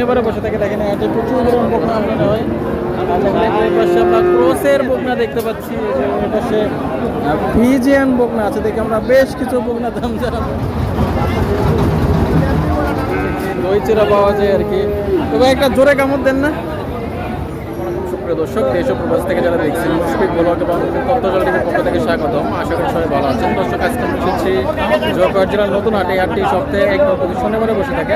শনিবারে বসে থাকে, দেখেন হাটে প্রচুর পরিমাণ বকনা আমদানি হয়। পাশে আমরা ক্রসের দেখতে পাচ্ছি। বকনা আছে, দেখে আমরা বেশ কিছু দাম পাওয়া যায় আর কি। একটা জোরে কামড় দেন না। সুপ্রিয় দর্শক, দেশ ও প্রবাস থেকে যারা দেখছেন মুশফিক ব্লগ এবং তত্ত্বজল টিভির পক্ষ থেকে স্বাগতম। আশা করি সবাই ভালো আছেন। দর্শক, আজকে আমরা এসেছি জয়পুর জেলার নতুন হাটে হাটটি সপ্তাহে একদম প্রতি শনিবারে বসে থাকে।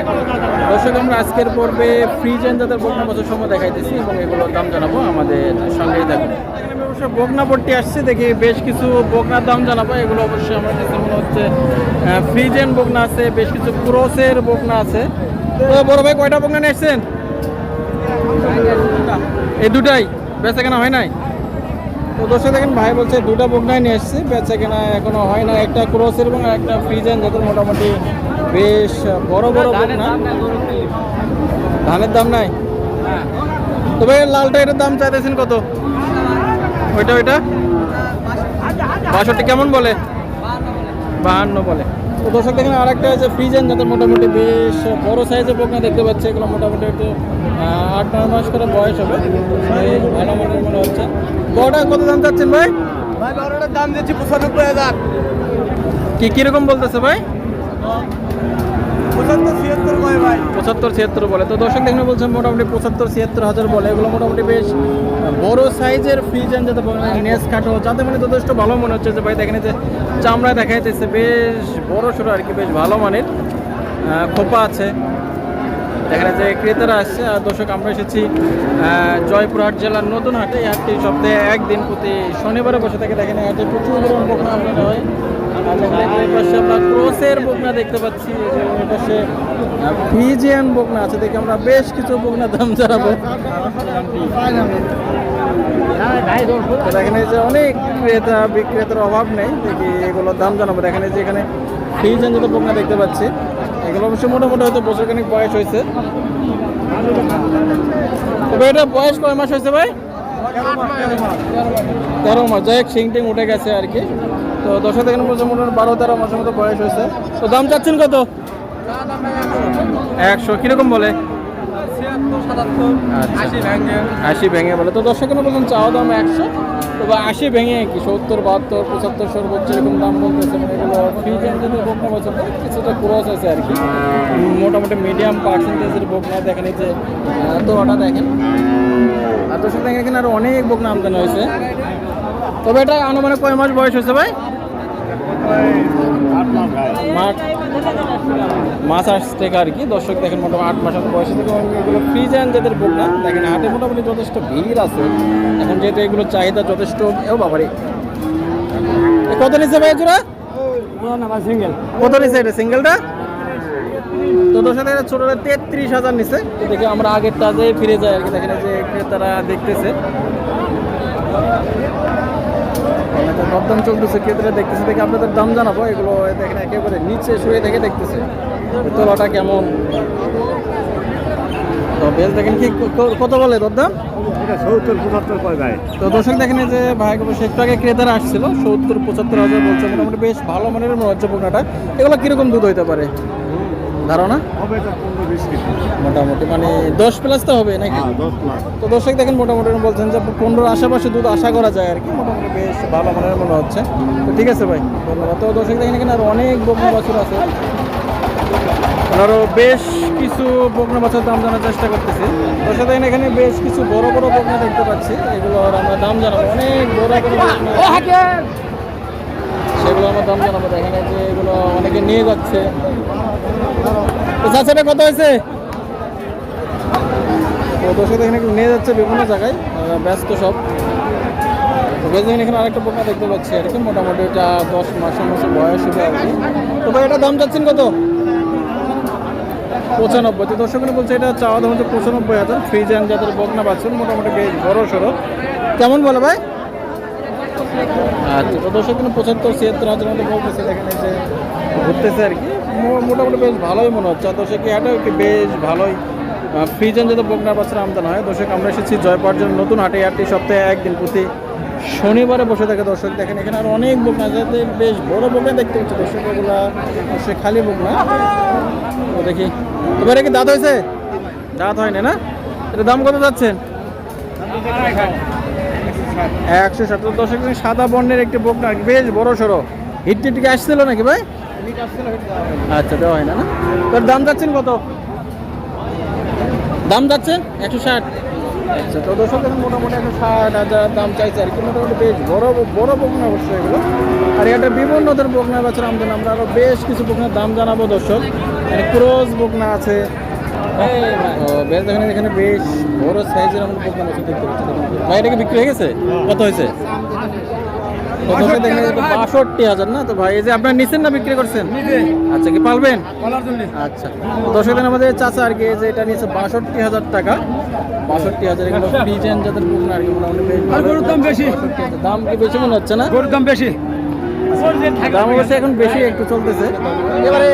দর্শক, আমরা আজকের পর্বে ফ্রিজেন যাদের বকনা বছর সময় দেখাইতেছি এবং এগুলোর দাম জানাব আমাদের সঙ্গেই থাকুন। এখানে আমি অবশ্য বকনা পট্টি আসছে, দেখি বেশ কিছু বকনার দাম জানাব। এগুলো অবশ্যই আমার কাছে মনে হচ্ছে ফ্রিজেন বকনা আছে, বেশ কিছু ক্রসের বকনা আছে। তো বড় ভাই, কয়টা বকনা নিয়ে এসছেন এই দুটাই বেচা কেনা হয় নাই? তো দর্শক দেখেন ভাই বলছে দুটা বকনাই নিয়ে এসছে বেচা কেনা এখনও হয় না একটা ক্রসের এবং একটা ফ্রিজেন যাদের মোটামুটি বেশ বড় বড় বকনা ধানের দাম নাই? তবে লালটা এটার দাম চাইতেছেন কত? ওইটা ওইটা? বাষট্টি কেমন বলে? বাহান্ন বলে। তো দর্শক দেখেন আর একটা আছে ফ্রিজেন যাদের মোটামুটি বেশ বড় সাইজের পোকা দেখতে পাচ্ছে। এগুলো মোটামুটি একটু আট নয় মাস করে বয়স হবে। ভালো মনে মনে হচ্ছে। বড়টা কত দাম চাচ্ছেন ভাই? ভাই বড়টার দাম দিচ্ছি পঁচানব্বই হাজার। কি কীরকম বলতেছে ভাই? পঁচাত্তর ছিয়াত্তর বলে। তো দর্শক দেখলে বলছেন মোটামুটি পঁচাত্তর ছিয়াত্তর হাজার বলে। এগুলো মোটামুটি বেশ বড় সাইজের ফ্রিজেন যাতে বলে নেস কাটো যাতে মানে যথেষ্ট ভালো মনে হচ্ছে যে ভাই, দেখেন যে চামড়ায় দেখা যাচ্ছে বেশ বড় সড়ো আর কি, বেশ ভালো মানের। খোপা আছে। এখানে যে ক্রেতারা আসছে। আর দর্শক, আমরা এসেছি জয়পুরহাট জেলার নতুন হাটে। হাটটি সপ্তাহে একদিন প্রতি শনিবারে বসে থাকে। দেখেন হাটে প্রচুর পরিমাণ হয়। আমরা বকনা দেখতে পাচ্ছি। আছে আমরা বেশ কিছু দাম জানাব। এই যে অনেক ক্রেতা, বিক্রেতার অভাব নেই, দেখি এগুলোর দাম জানাব। এই যে এখানে দেখতে পাচ্ছি। এগুলো অবশ্যই মোটামুটি হয়তো বছরখানিক বয়স হয়েছে। তবে এটা বয়স কয় মাস হয়েছে ভাই? তেরো মাস। যাই হোক সিং টিং উঠে গেছে আর কি। তো দশ থেকে পর্যন্ত মোটামুটি বারো তেরো মাসের মতো বয়স হয়েছে। তো দাম চাচ্ছেন কত? একশো কীরকম বলে? আচ্ছা। আশি ভেঙে বলে। তো দশ কেন বলছেন চাওয়া দাম একশো। তবে আশি ভেঙে কি? সত্তর বাহাত্তর পঁচাত্তর সর্বোচ্চ এরকম দাম বলতেছে। মানে বছর কিছুটা ক্রস আছে আর কি। মোটামুটি মিডিয়াম পার্সেন্টেজের বকনা দেখেন যে আহ, দোয়াটা দেখেন। আর দর্শক দেখেন এখানে আরও অনেক বকনা আমদানি হয়েছে। তবে এটা আনুমানিক কয় মাস বয়স হয়েছে ভাই? মাছ আসছে আর কি। দর্শক দেখেন মোটামুটি আট মাসের বয়সে থেকে এগুলো ফ্রিজেন যাদের বুক না, দেখেন হাটে মোটামুটি যথেষ্ট ভিড় আছে। এখন যেহেতু এগুলো চাহিদা যথেষ্ট ও বাবারে। কত নিচ্ছে ভাই জোড়া এটা সিঙ্গেলটা? তো হাজার ছোটটা তেত্রিশ হাজার নিচ্ছে। তো দেখে আমরা আগের তাজে ফিরে যাই আর কি, দেখেন যে ক্রেতারা দেখতেছে। দরদাম চলতেছে ক্রেতারা দেখতেছে দেখে আপনাদের দাম জানাব এগুলো দেখেন একেবারে নিচে শুয়ে থেকে দেখতেছে। তোলাটা কেমন? তো বেল দেখেন কি কত বলে দরদাম সত্তর পঁচাত্তর ভাই? তো দর্শক দেখেন যে ভাই একটু আগে ক্রেতারা আসছিল সত্তর পঁচাত্তর হাজার বলছে মোটামুটি বেশ ভালো মানের মনে হচ্ছে পোকাটা এগুলো কীরকম দুধ হইতে পারে? ধারণা? হবে মোটামুটি মানে দশ প্লাস তো হবে নাকি? হ্যাঁ তো দর্শক দেখেন মোটামুটি বলছেন যে পনেরোর আশেপাশে দুধ আশা করা যায় আর কি মোটামুটি বেশ ভালো মানের মনে হচ্ছে। তো ঠিক আছে ভাই ধন্যবাদ। তো দর্শক দেখেন এখানে আরও অনেক বকনা বাছুর আছে। আরও বেশ কিছু বকনা বাছুর দাম জানার চেষ্টা করতেছি। দর্শক দেখেন এখানে বেশ কিছু বড় বড় বকনা দেখতে পাচ্ছি। এগুলোর আমরা দাম জানাব। অনেক বড় বড় বকনা সেগুলো আমরা দাম জানাব। দেখেন যে এগুলো অনেকে নিয়ে যাচ্ছে। চাচাটা কত হয়েছে? দর্শক এখানে নিয়ে যাচ্ছে বিভিন্ন জায়গায় ব্যস্ত সব। দেখেন, এখানে আরেকটা পোকা দেখতে পাচ্ছি আর কি মোটামুটি এটা দশ মাসের মতো বয়স হবে আর কি। তো ভাই, এটা দাম চাচ্ছেন কত? পঁচানব্বই। তো দর্শক বলছে, এটা চাওয়া দাম হচ্ছে পঁচানব্বই হাজার। ফ্রিজান যাদের বকনা পাচ্ছেন মোটামুটি বেশ বড় সড়ো কেমন বলো ভাই? আচ্ছা তো দর্শক কিন্তু পঁচাত্তর, ছিয়াত্তর হাজার মতো বলতেছে দেখেন যে ঘুরতেছে আর কি। মোটামুটি বেশ ভালোই মনে হচ্ছে। আর দর্শক এটাও কি বেশ ভালোই। ফ্রিজেন যাতে বকনা বাচ্চার আমদানি হয়। দর্শক, আমরা এসেছি জয়পাট জন্য নতুন হাটে। হাটটি সপ্তাহে একদিন প্রতি শনিবারে বসে থাকে দর্শক। দেখেন, এখানে আর অনেক বকনা যাতে বেশ বড় বকনা দেখতে হচ্ছে। দর্শক, এগুলা অবশ্যই খালি বকনা তো দেখি। এবারে কি দাঁত হয়েছে? দাঁত হয়নি না? এটা দাম কত যাচ্ছেন একশো সত্তর দশক সাদা বর্ণের একটি বোক না বেশ বড় সড়ো। হিট টিটকে আসছিল নাকি ভাই? আচ্ছা দেওয়া হয় না। না তোর দাম যাচ্ছেন কত? দাম যাচ্ছেন? একশো ষাট। আচ্ছা তো মোটামুটি একশো ষাট হাজার দাম চাইছে আর কি। মোটামুটি বেশ বড় বড় বকনা এগুলো। আর এটা বিভিন্ন ধরনের বকনা আমরা আরও বেশ কিছু বকনার দাম জানাব দর্শক। এখানে ক্রোজ বকনা আছে বেশ দেখেন এখানে বেশ বড় সাইজের আমরা বকনা বাচ্চা দেখতে পাচ্ছি ভাই এটা কি বিক্রি হয়ে গেছে? কত হয়েছে? কত হয়েছে দেখেন বাষট্টি হাজার না? তো ভাই এই যে আপনার নিচ্ছেন না বিক্রি করছেন? আচ্ছা কি পালবেন? আচ্ছা। দশ দিন আমাদের চাচা আর কি যে এটা নিয়েছে বাষট্টি হাজার টাকা। বাষট্টি হাজার এগুলো যাদের আর কি বেশ আর গরুর দাম বেশি। দাম কি বেশি মনে হচ্ছে না? গরুর দাম বেশি। দাম অবশ্যই এখন বেশি একটু চলতেছে। এবারে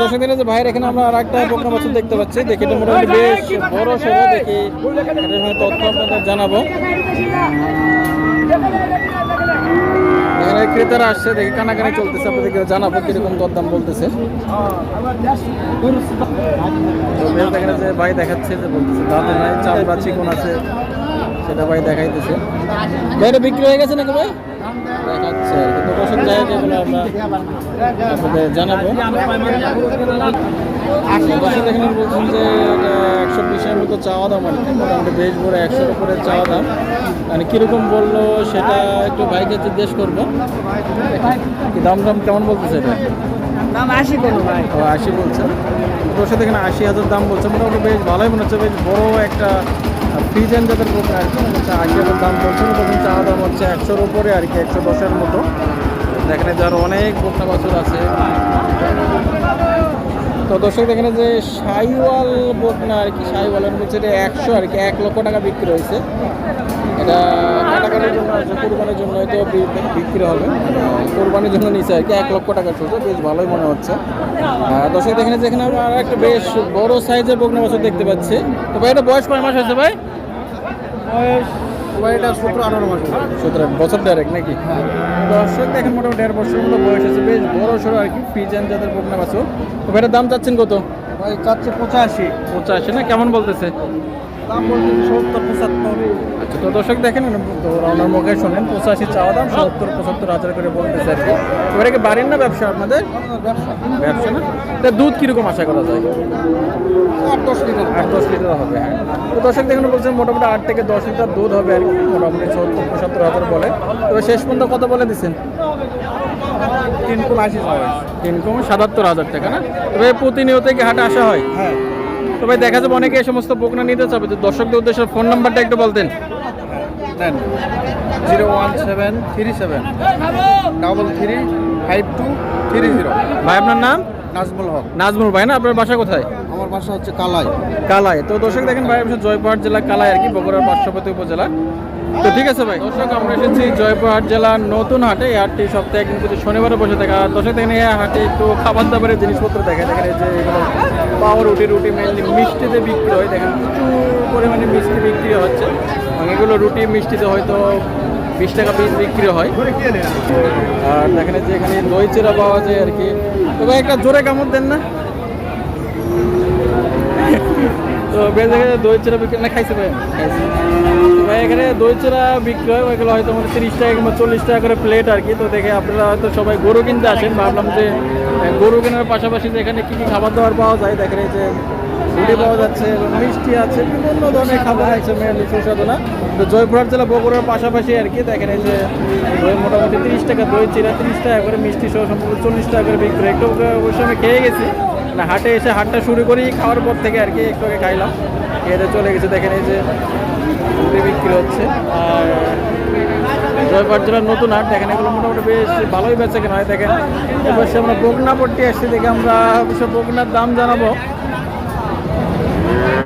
দশ দিনে যে ভাইয়ের এখানে আমরা আর একটা বকনা বছর দেখতে পাচ্ছি। দেখি এটা মোটামুটি বেশ বড় সড়ো, দেখি তথ্য আপনাদের জানাব। এখানে ক্রেতারা আসছে, দেখি কানাকানি চলতেছে, আপনাদেরকে জানাব কীরকম দরদাম বলতেছে। ভাই দেখাচ্ছে যে বলতেছে, দাঁতে নাই, চামড়া, চিকন আছে, সেটা ভাই দেখাইতেছে। বাইরে বিক্রি হয়ে গেছে নাকি ভাই? দেখাচ্ছে আর কি। তো দর্শক যাই হোক আমরা আপনাদের জানাব। দর্শক এখানে বলছেন যে এটা একশো বিশের মতো চাওয়া দাম আর কি। মোটামুটি বেশ বড় একশোর উপরে চাওয়া দাম। মানে কীরকম বলল সেটা একটু ভাইকে জিজ্ঞেস করব। দাম দাম কেমন বলতেছে এটা? দাম আশি ভাই। ও আশি বলছেন। তোর সাথে এখানে আশি হাজার দাম বলছে। মোটামুটি বেশ ভালোই মনে হচ্ছে। বেশ বড় একটা ফ্রিজেন যাদের কি। আশি হাজার দাম বলছে। হচ্ছে একশোর উপরে আর কি, একশো দশের মতো। দেখেন যার অনেক বোকনা বছর আছে। তো দর্শক এখানে যে সাইওয়াল বোকনা আর কি সাইওয়ালের হচ্ছে এটা একশো আর কি, এক লক্ষ টাকা বিক্রি হয়েছে। এটা কাটাকাটির জন্য আছে কোরবানির জন্য হয়তো বিক্রি হবে। কোরবানির জন্য নিচে আর কি, এক লক্ষ টাকা চলছে বেশ ভালোই মনে হচ্ছে। দর্শক এখানে যেখানে আমরা আর একটা বেশ বড় সাইজের বকনা বছর দেখতে পাচ্ছি। তো ভাই, এটা বয়স কয় মাস হয়েছে ভাই? ভাই এটা সতেরো আঠারো মাস সতেরো বছর ডাইরেক্ট নাকি? দর্শক দেখেন মোটামুটি দেড় বছর মতো বয়স আছে বেশ বড় সড়ো আর কি ফ্রিজেন যাদের বকনা বছর তো দাম চাচ্ছেন কত? ভাই চাচ্ছে পঁচাশি। পঁচাশি না? কেমন বলতেছে? দাম বলতে সত্তর পঁচাত্তর। আচ্ছা তো দর্শক দেখেন তো ওনার মুখে শোনেন পঁচাশি চাওয়া দাম সত্তর পঁচাত্তর হাজার করে বলতেছে আর কি। এবারে কি বাড়ির না ব্যবসা আপনাদের? ব্যবসা। ব্যবসা না? এটা দুধ কীরকম আশা করা যায়? আট দশ লিটার। আট দশ লিটার হবে হ্যাঁ। তো দর্শক দেখুন বলছেন মোটামুটি আট থেকে দশ লিটার দুধ হবে আর কি মোটামুটি সত্তর পঁচাত্তর হাজার বলে। তবে শেষ পর্যন্ত কত বলে দিচ্ছেন? তিন কোন আশি। হয় ইনকম সাতাত্তর হাজার টাকা না? তবে প্রতিনিয়ত কি হাটে আসা হয়? হ্যাঁ। তবে দেখা যাবে অনেকে এই সমস্ত বকনা নিতে চাবে। তো দর্শকদের উদ্দেশ্যে ফোন নাম্বারটা একটু বলতেন। Zero one seven three seven double three five two three zero. ভাই আপনার নাম? নাজমুল হক। নাজমুল ভাই না? আপনার বাসা কোথায়? বাসা হচ্ছে কালাই। কালাই। তো দর্শক দেখেন ভাই অবশ্য জয়পুরহাট জেলা কালাই আর কি, বগুড়ার পার্শ্ববর্তী উপজেলা। তো ঠিক আছে ভাই, দর্শক, আমরা এসেছি জয়পুরহাট জেলার নতুন হাটে। এই হাটটি সপ্তাহে কিন্তু প্রতি শনিবারে বসে থাকে। আর দর্শক, দেখেন এই হাটে একটু খাবার দাবারের জিনিসপত্র দেখা দেখেন যে এগুলো পাওয়ার রুটি মেনলি মিষ্টিতে বিক্রি হয় দেখেন প্রচুর পরিমাণে মিষ্টি বিক্রি হচ্ছে। এগুলো রুটি মিষ্টিতে হয়তো বিশ টাকা পিস বিক্রি হয়। আর দেখেন যে এখানে দই চিরা পাওয়া যায় আর কি। তো ভাই, একটা জোরে কামড় দেন না। তো বেশ এখানে দই চিরা বিক্রি না, খাইছে ভাই। এখানে দই চিরা বিক্রি হয় ওইগুলো হয়তো আমাদের তিরিশ টাকা কিংবা চল্লিশ টাকা করে প্লেট আর কি। তো দেখে আপনারা হয়তো সবাই গরু কিনতে আসেন। ভাবলাম যে গরু কেনার পাশাপাশি যে এখানে কী কী খাবার দাবার পাওয়া যায়, দেখেন এই রুটি পাওয়া যাচ্ছে মিষ্টি আছে, বিভিন্ন ধরনের খাবার আছে মেনলি সুস্বাদু না তো জয়পুরহাট জেলা বগুড়ার পাশাপাশি আর কি, দেখেন এই যে দই মোটামুটি তিরিশ টাকা দই চিরা, তিরিশ টাকা করে মিষ্টি সহ সম্পূর্ণ চল্লিশ টাকা করে বিক্রি একটু অবশ্যই আমি খেয়ে গেছি। না হাটে এসে হাটটা শুরু করি, খাওয়ার পর থেকে আর কি একটু আগে খাইলাম। খেয়ে চলে গেছে, দেখেন এই যে রুটি বিক্রি হচ্ছে। আর জয়পাট জেলার নতুন হাট, দেখেন এগুলো মোটামুটি বেশ ভালোই বেঁচে কেন হয়, দেখেন। অবশ্যই আমরা বগনা পট্টি আসছি দেখে আমরা অবশ্য বগনার দাম জানাব।